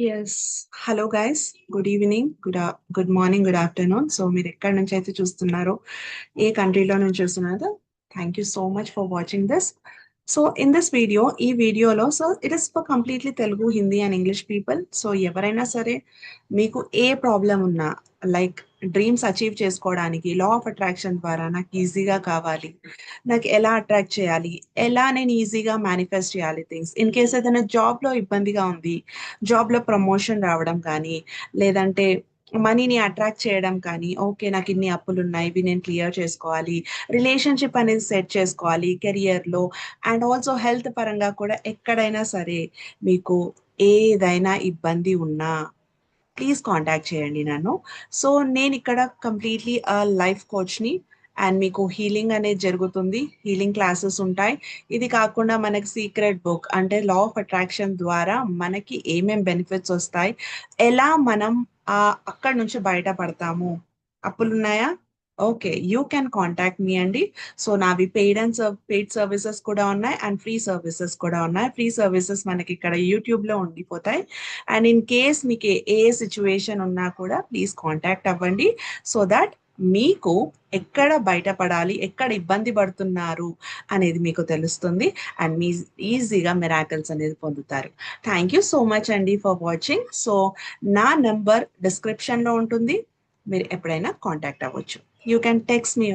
Yes hello guys. Good evening, good good morning, good afternoon. So మీరు ఎక్కడి నుంచి అయితే చూస్తున్నారో, ఏ కంట్రీలో నుంచి చూస్తున్నారో thank you so much for watching this. So in this video ఈ వీడియోలో so it is for completely Telugu, Hindi and English people. So ఎవరైనా సరే మీకు ఏ ప్రాబ్లం ఉన్నా లైక్ డ్రీమ్స్ అచీవ్ చేసుకోవడానికి లా ఆఫ్ అట్రాక్షన్ ద్వారా నాకు ఈజీగా కావాలి. నాకు ఎలా అట్రాక్ట్ చేయాలి? ఎలా నేను ఈజీగా మేనిఫెస్ట్ చేయాలి థింగ్స్? ఇన్ కేస్ ఏదైనా జాబ్‌లో ఇబ్బందిగా ఉంది. జాబ్‌లో ప్రమోషన్ రావడం కానీ, లేదంటే మనీని అట్రాక్ట్ చేయడం కానీ, ఓకే. నాకు ఇన్ని అప్పులు ఉన్నాయి ఇవి నేను క్లియర్ చేసుకోవాలి. రిలేషన్‌షిప్ అనేది సెట్ చేసుకోవాలి కెరియర్‌లో అండ్ ఆల్సో హెల్త్ పరంగా కూడా ఎక్కడైనా సరే మీకు ఏదైనా ఇబ్బంది ఉన్నా ప్లీజ్ కాంటాక్ట్ చేయండి నన్ను. సో నేను ఇక్కడ కంప్లీట్‌లీ లైఫ్ కోచ్‌ని అండ్ మీకు హీలింగ్ అనేది జరుగుతుంది. హీలింగ్ క్లాసెస్ ఉంటాయి. ఇది కాకుండా మనకి సీక్రెట్ బుక్ అంటే లా ఆఫ్ అట్రాక్షన్ ద్వారా మనకి ఏమేం బెనిఫిట్స్ వస్తాయి ఎలా మనం అక్కడ నుంచి బయటపడతాము? అప్పులున్నాయా? Okay. You can contact me అండి. సో నావి paid and serve paid services కూడా ఉన్నాయి. అండ్ ఫ్రీ సర్వీసెస్ కూడా ఉన్నాయి. ఫ్రీ సర్వీసెస్ మనకి ఇక్కడ యూట్యూబ్‌లో ఉండిపోతాయి. అండ్ ఇన్ కేస్ మీకు ఏ సిచ్యువేషన్ ఉన్నా కూడా ప్లీజ్ కాంటాక్ట్ అవ్వండి. సో దాట్ మీకు ఎక్కడ బయటపడాలి? ఎక్కడ ఇబ్బంది పడుతున్నారు? అనేది మీకు తెలుస్తుంది. అండ్ మీ ఈజీగా మిరాకల్స్ అనేది పొందుతారు. థ్యాంక్ యూ సో మచ్ అండి ఫర్ వాచింగ్. సో నా నెంబర్ డిస్క్రిప్షన్‌లో ఉంటుంది. మీరు ఎప్పుడైనా కాంటాక్ట్ అవ్వచ్చు. You can text me